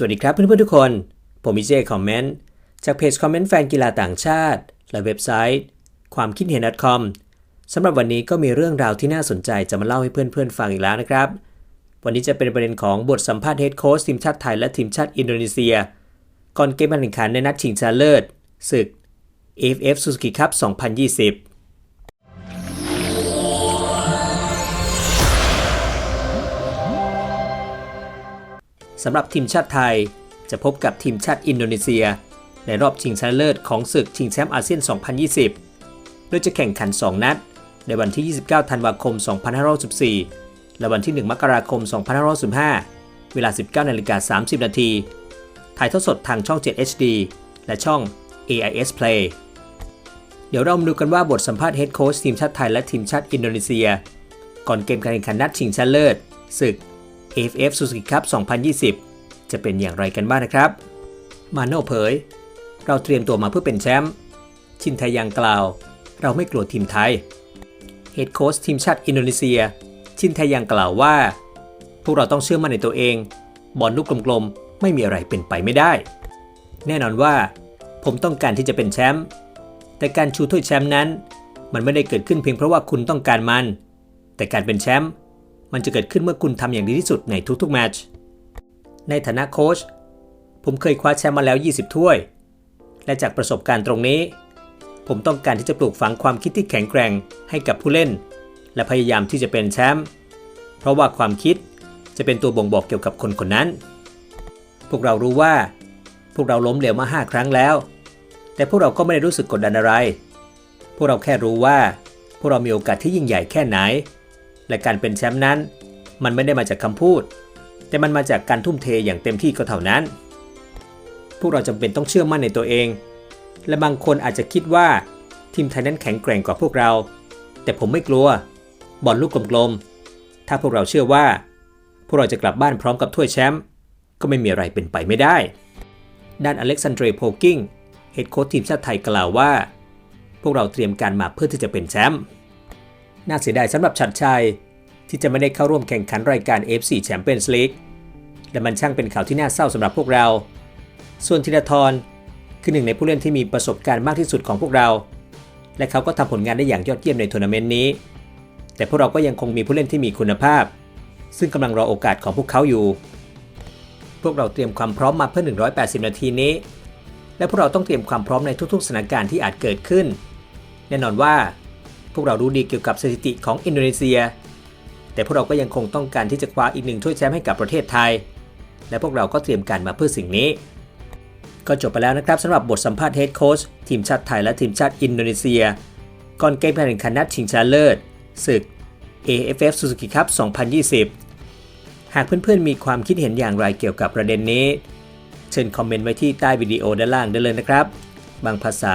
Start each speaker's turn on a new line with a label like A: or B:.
A: สวัสดีครับเพื่อนๆทุกคน ผมมิเจคอมเมนต์จากเพจคอมเมนต์แฟนกีฬาต่างชาติ และเว็บไซต์ ความคิดเห็น .com สำหรับวันนี้ก็มีเรื่องราวที่น่าสนใจจะมาเล่าให้เพื่อนๆฟังอีกแล้วนะครับ วันนี้จะเป็นประเด็นของบทสัมภาษณ์เฮดโค้ชทีมชาติไทยและทีมชาติอินโดนีเซีย ก่อนเกมการแข่งขันในนัดชิงชนะเลิศศึก AFF Suzuki Cup 2020 สำหรับทีมชาติไทย จะพบกับทีมชาติอินโดนีเซีย ในรอบชิงชนะเลิศของศึกชิงแชมป์อาเซียน 2020 โดยจะแข่งขัน 2 นัด ในวันที่ 29 ธันวาคม 2514และวันที่ 1 มกราคม 2515 เวลา 19นาฬิกา30 นาทีถ่ายทอดสดทางช่อง 7 HD และช่อง AIS Play เดี๋ยวเรามาดูกันว่าบทสัมภาษณ์เฮดโค้ชทีมชาติไทยและทีมชาติอินโดนีเซีย ก่อนเกมการแข่งขันนัดชิงชนะเลิศศึก AFF Suzuki Cup 2020 จะเป็นอย่างไรกันบ้างนะครับ มาโน่เผย เราเตรียมตัวมาเพื่อเป็นแชมป์ ชินไทยังกล่าว เราไม่กลัวทีมไทย เฮดโค้ชทีมชาติอินโดนีเซีย ชินไทยังกล่าวว่า พวกเราต้องเชื่อมั่นในตัวเอง บอลลูกกลมๆ ไม่มีอะไรเป็นไปไม่ได้ แน่นอนว่า ผมต้องการที่จะเป็นแชมป์ แต่การชูถ้วยแชมป์นั้น มันไม่ได้เกิดขึ้นเพียงเพราะว่าคุณต้องการมัน แต่การเป็นแชมป์ มันจะเกิดขึ้นเมื่อคุณทำอย่างดีที่สุดในทุกๆแมตช์ในฐานะโค้ชผมเคยคว้าแชมป์มาแล้ว 20 ถ้วย และจากประสบการณ์ตรงนี้ ผมต้องการที่จะปลูกฝังความคิดที่แข็งแกร่งให้กับผู้เล่น และพยายามที่จะเป็นแชมป์เพราะว่าความคิดจะเป็นตัวบ่งบอกเกี่ยวกับคนคนนั้น พวกเรารู้ว่า พวกเราล้มเหลวมา 5 ครั้งแล้ว แต่พวกเราก็ไม่ได้รู้สึกกดดันอะไร พวกเราแค่รู้ว่า พวกเรามีโอกาสที่ยิ่งใหญ่แค่ไหน และการเป็นแชมป์นั้น มันไม่ได้มาจากคำพูด แต่มันมาจากการทุ่มเทอย่างเต็มที่ก็เท่านั้น พวกเราจำเป็นต้องเชื่อมั่นในตัวเอง และบางคนอาจจะคิดว่าทีมไทยนั้นแข็งแกร่งกว่าพวกเรา แต่ผมไม่กลัว บอลลูกกลมๆ ถ้าพวกเราเชื่อว่า พวกเราจะกลับบ้านพร้อมกับถ้วยแชมป์ก็ไม่มีอะไรเป็นไปไม่ได้ ด้านอเล็กซานเดรโพกิงเฮดโค้ชทีมชาติไทยกล่าวว่า พวกเราเตรียมการมาเพื่อที่จะเป็นแชมป์ น่าเสียดายสำหรับชัดชัย ที่จะไม่ได้เข้าร่วมแข่งขันรายการ FC Champions League และมันช่างเป็นข่าวที่น่าเศร้าสำหรับพวกเรา ส่วนธีรทรคือหนึ่งในผู้เล่นที่มีประสบการณ์มากที่สุดของพวกเรา และเขาก็ทำผลงานได้อย่างยอดเยี่ยมในทัวร์นาเมนต์นี้ แต่พวกเราก็ยังคงมีผู้เล่นที่มีคุณภาพ ซึ่งกำลังรอโอกาสของพวกเขาอยู่ พวกเราเตรียมความพร้อมมาเพื่อ 180 นาทีนี้ และพวกเราต้องเตรียมความพร้อมในทุกๆสถานการณ์ที่อาจเกิดขึ้น แน่นอนว่า วกเรารู้ดีเกี่ยวกับสถิติของอินโดนีเซีย แต่พวกเราก็ยังคงต้องการที่จะคว้าอีกหนึ่งถ้วยแชมป์ให้กับประเทศไทย และพวกเราก็เตรียมการมาเพื่อสิ่งนี้ ก็จบไปแล้วนะครับสำหรับบทสัมภาษณ์เฮดโค้ชทีมชาติไทยและทีมชาติอินโดนีเซีย ก่อนเกมการแข่งขันนัดชิงชนะเลิศศึก AFF Suzuki Cup 2020 หากเพื่อนๆมีความคิดเห็นอย่างไรเกี่ยวกับประเด็นนี้ เชิญคอมเมนต์ไว้ที่ใต้วิดีโอด้านล่างได้เลยนะครับ บางภาษา